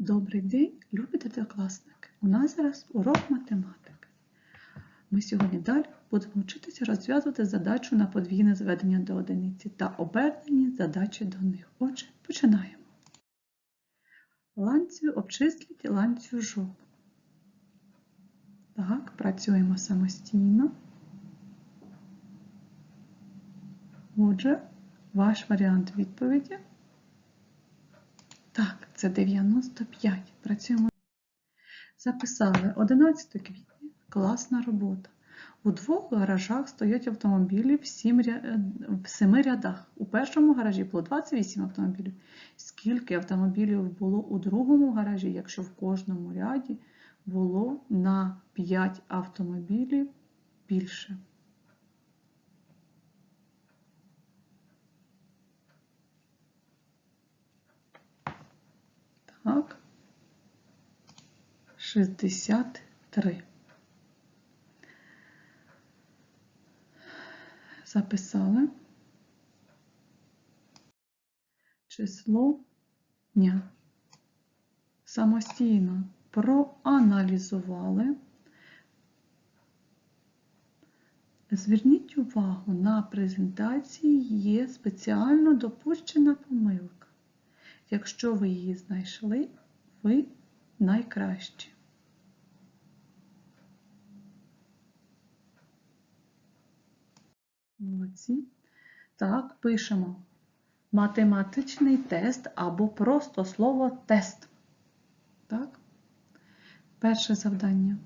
Добрий день, любі дев'ятикласники! У нас зараз урок математики. Ми сьогодні далі будемо вчитися розв'язувати задачу на подвійне зведення до одиниці та обернені задачі до них. Отже, починаємо. Ланцю обчисліть ланцюжок. Так, працюємо самостійно. Отже, ваш варіант відповіді. Це 95. Працюємо. Записали 11 квітня. Класна робота. У двох гаражах стоять автомобілі в, в семи рядах. У першому гаражі було 28 автомобілів. Скільки автомобілів було у другому гаражі, якщо в кожному ряді було на 5 автомобілів більше? Так. 63. Записали. Число дня. Самостійно проаналізували. Зверніть увагу, на презентації є спеціально допущена помилка. Якщо ви її знайшли, ви найкращі. Молодці. Так, пишемо математичний тест або просто слово тест. Так? Перше завдання.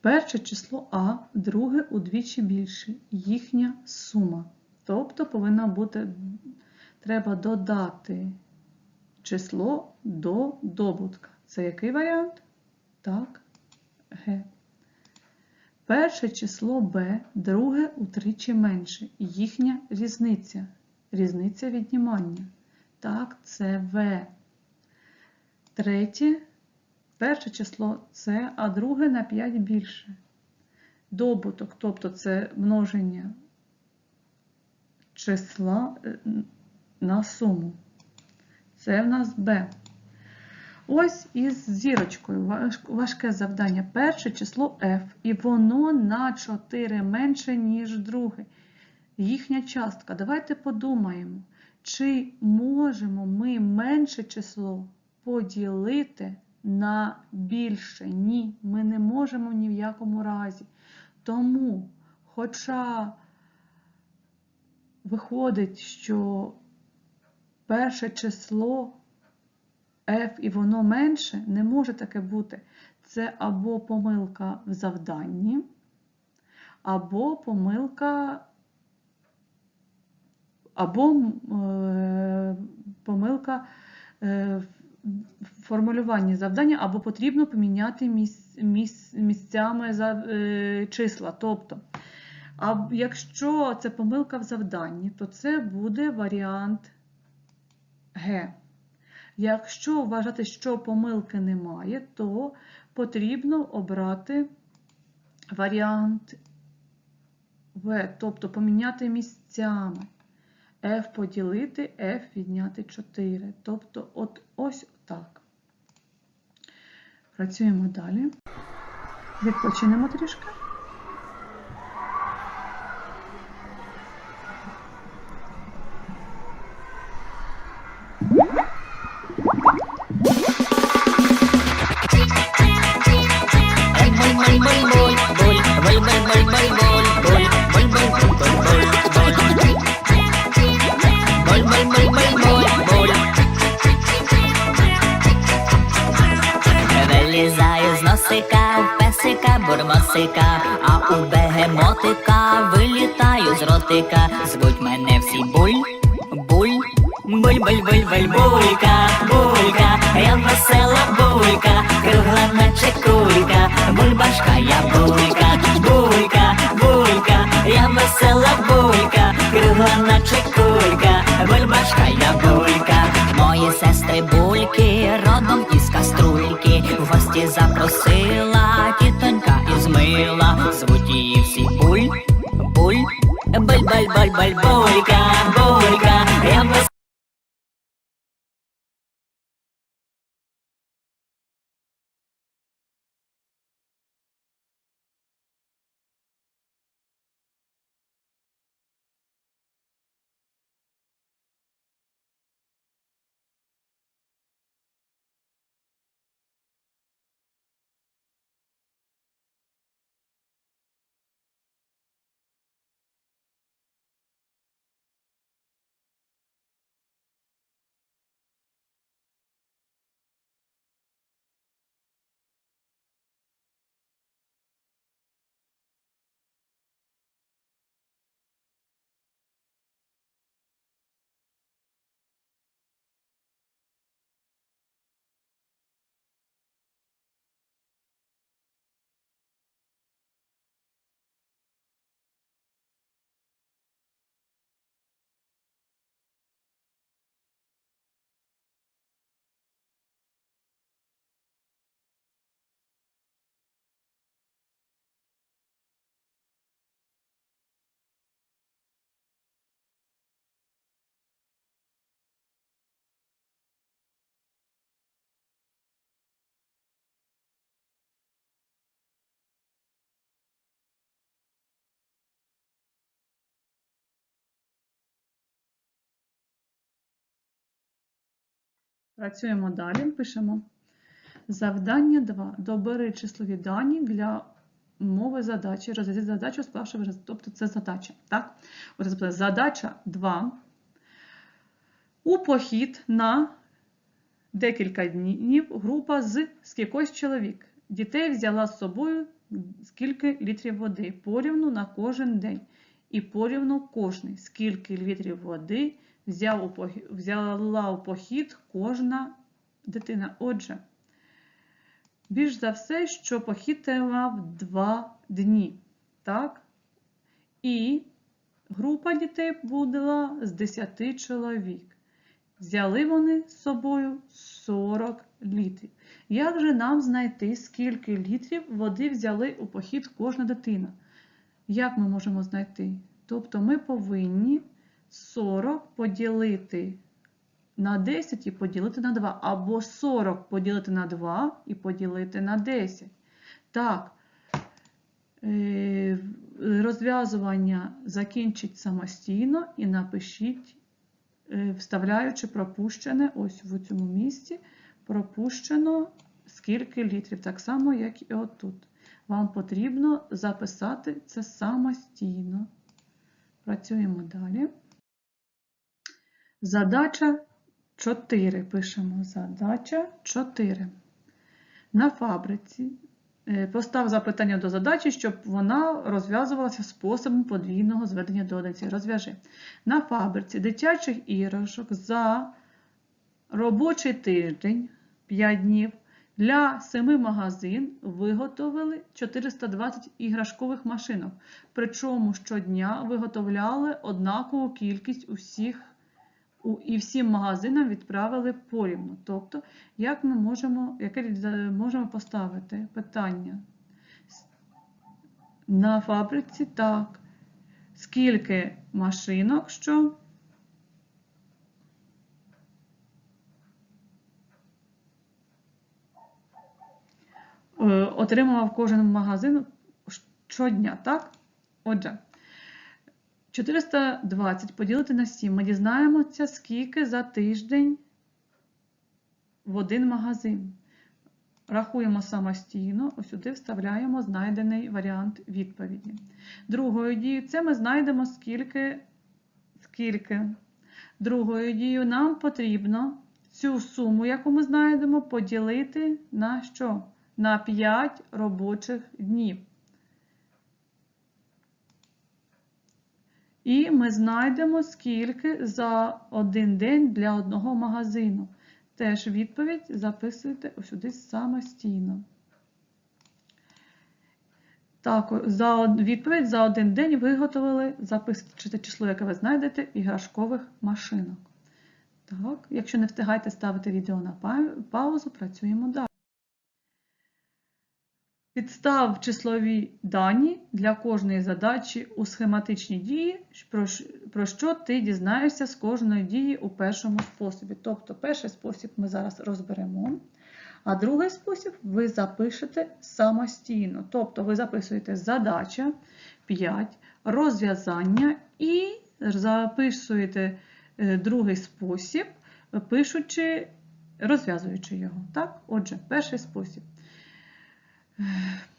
Перше число А, друге удвічі більше, їхня сума. Тобто повинна бути треба додати число до добутка. Це який варіант? Так, Г. Перше число Б, друге утричі менше. Їхня різниця. Різниця віднімання. Так, це В. Третє. Перше число С, а друге на 5 більше. Добуток, тобто це множення числа на суму. Це в нас Б. Ось із зірочкою важке завдання. Перше число F, і воно на 4 менше, ніж друге. Їхня частка. Давайте подумаємо, чи можемо ми менше число поділити на більше? Ні, ми не можемо ні в якому разі. Тому, хоча виходить, що перше число f і воно менше, не може таке бути. Це або помилка в завданні, або помилка, або е, помилка е, в формулюванні завдання, або потрібно поміняти місць, місць, місцями за, е, числа. Тобто, а якщо це помилка в завданні, то це буде варіант Г. Якщо вважати, що помилки немає, то потрібно обрати варіант В, тобто поміняти місцями. F поділити, F відняти 4. Тобто, от ось так. Працюємо далі. Відпочинемо трішки. З у песика, бурмосика, а у бегемотика вилітаю з ротика. Звуть мене всі буль, буль, буль, буль, буль, буль, булька, булька, я весела булька, кругла наче кулька, бульбашка, я булька, булька, булька, я весела булька, кругла наче кулька, сестри бульки, родом із каструльки, в гості запросила тітонька із мила, звуть її всі буль, буль, буль, буль, буль, буль, булька, булька, я весела Працюємо далі, пишемо. Завдання 2. Добери числові дані для мови задачі. Розв'яжи задачу, склавши вираз. Тобто це задача. Так? Задача 2. У похід на декілька днів група з скількось чоловік. Дітей взяла з собою скільки літрів води порівну на кожен день. І порівну кожний, скільки літрів води взяла у похід кожна дитина. Отже, більш за все, що похід тривав два дні. Так? І група дітей була з 10 чоловік. Взяли вони з собою 40 літрів. Як же нам знайти, скільки літрів води взяли у похід кожна дитина? Як ми можемо знайти? Тобто ми повинні 40 поділити на 10 і поділити на 2, або 40 поділити на 2 і поділити на 10. Так, е, розв'язування закінчіть самостійно і напишіть, е, вставляючи пропущене, ось в цьому місці, пропущено скільки літрів, так само, як і отут. Вам потрібно записати це самостійно. Працюємо далі. Задача 4. Пишемо задача 4. На фабриці е, постав запитання до задачі, щоб вона розв'язувалася способом подвійного зведення до. Розв'яжи. На фабриці дитячих іграшок за робочий тиждень 5 днів для семи магазин виготовили 420 іграшкових машинок. Причому щодня виготовляли однакову кількість усіх і всім магазинам відправили порівну. Тобто, як ми можемо, яке можемо поставити питання? На фабриці так. Скільки машинок, що е, отримував кожен магазин щодня, так? Отже, 420 поділити на 7. Ми дізнаємося, скільки за тиждень в один магазин. Рахуємо самостійно, ось сюди вставляємо знайдений варіант відповіді. Другою дією це ми знайдемо скільки, скільки. Другою дією нам потрібно цю суму, яку ми знайдемо, поділити на що? На 5 робочих днів. І ми знайдемо, скільки за один день для одного магазину. Теж відповідь записуйте сюди самостійно. Так, за відповідь за один день виготовили, записуйте число, яке ви знайдете, іграшкових машинок. Так, якщо не встигаєте ставити відео на паузу, працюємо далі. Підстав числові дані для кожної задачі у схематичній дії, про що ти дізнаєшся з кожної дії у першому способі. Тобто, перший спосіб ми зараз розберемо, а другий спосіб ви запишете самостійно. Тобто, ви записуєте задача 5, розв'язання і записуєте е, другий спосіб, пишучи, розв'язуючи його. Так? Отже, перший спосіб.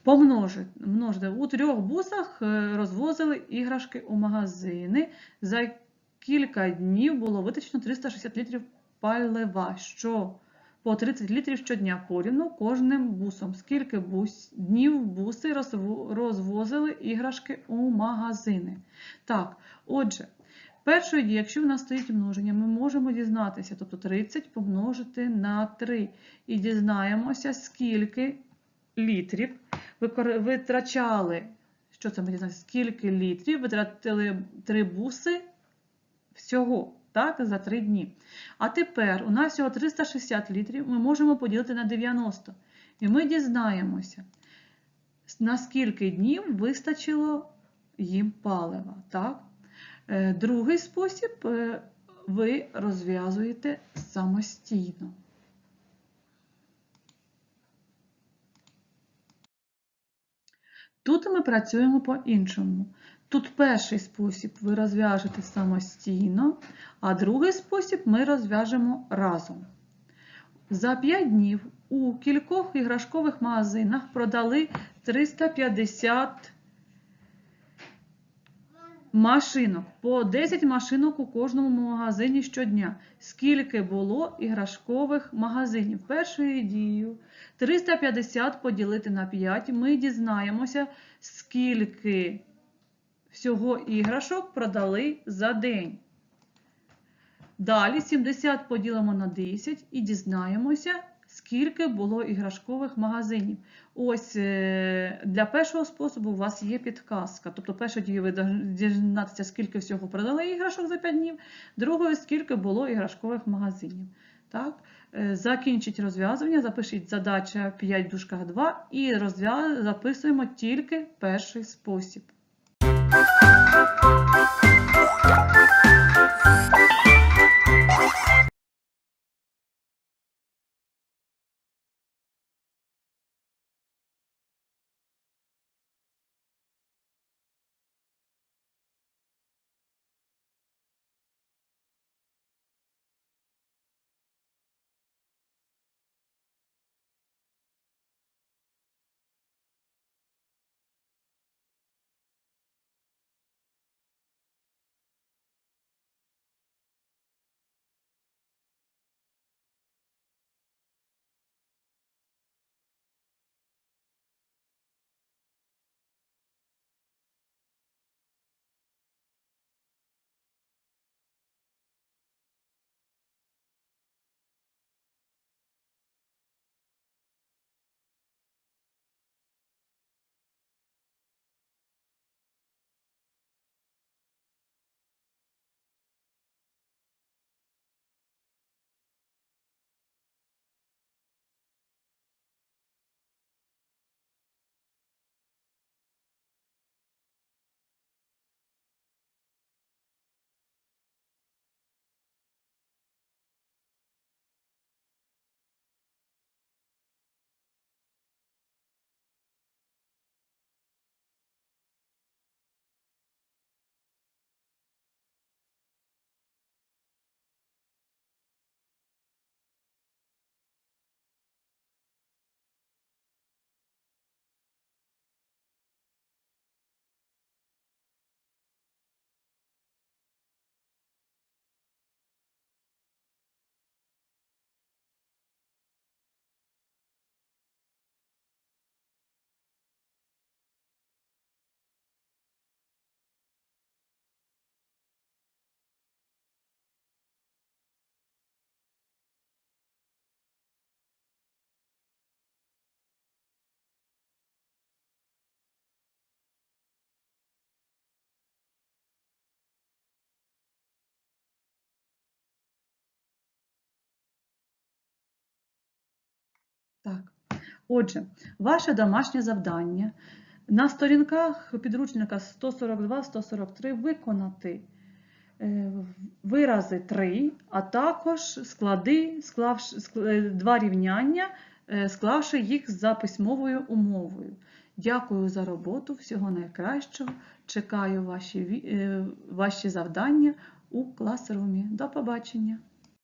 Помножити. Множити. У трьох бусах е, розвозили іграшки у магазини. За кілька днів було витрачено 360 літрів палива, що по 30 літрів щодня порівну кожним бусом. Скільки бус, днів буси розвозили іграшки у магазини? Так, отже, першої дії, якщо в нас стоїть множення, ми можемо дізнатися, тобто 30 помножити на 3. І дізнаємося, скільки літрів витрачали, що це ми дізнаємося, скільки літрів витратили три буси всього, так, за три дні. А тепер у нас всього 360 літрів, ми можемо поділити на 90. І ми дізнаємося, на скільки днів вистачило їм палива. Так? Е, Другий спосіб е, ви розв'язуєте самостійно. Тут ми працюємо по-іншому. Тут перший спосіб ви розв'яжете самостійно, а другий спосіб ми розв'яжемо разом. За 5 днів у кількох іграшкових магазинах продали 350 машинок. По 10 машинок у кожному магазині щодня. Скільки було іграшкових магазинів? Першою дією 350 поділити на 5. Ми дізнаємося, скільки всього іграшок продали за день. Далі 70 поділимо на 10 і дізнаємося, скільки було іграшкових магазинів. Ось е, для першого способу у вас є підказка. Тобто, першою дією ви дізнатися, скільки всього продали іграшок за 5 днів, другою, скільки було іграшкових магазинів. Так? Е, Закінчіть розв'язування, запишіть задача 5 в дужках 2 і записуємо тільки перший спосіб. Так. Отже, ваше домашнє завдання на сторінках підручника 142-143 виконати е, вирази 3, а також склади, склавши, е, два рівняння, е, склавши їх за письмовою умовою. Дякую за роботу, всього найкращого. Чекаю ваші, ваші завдання у класрумі. До побачення!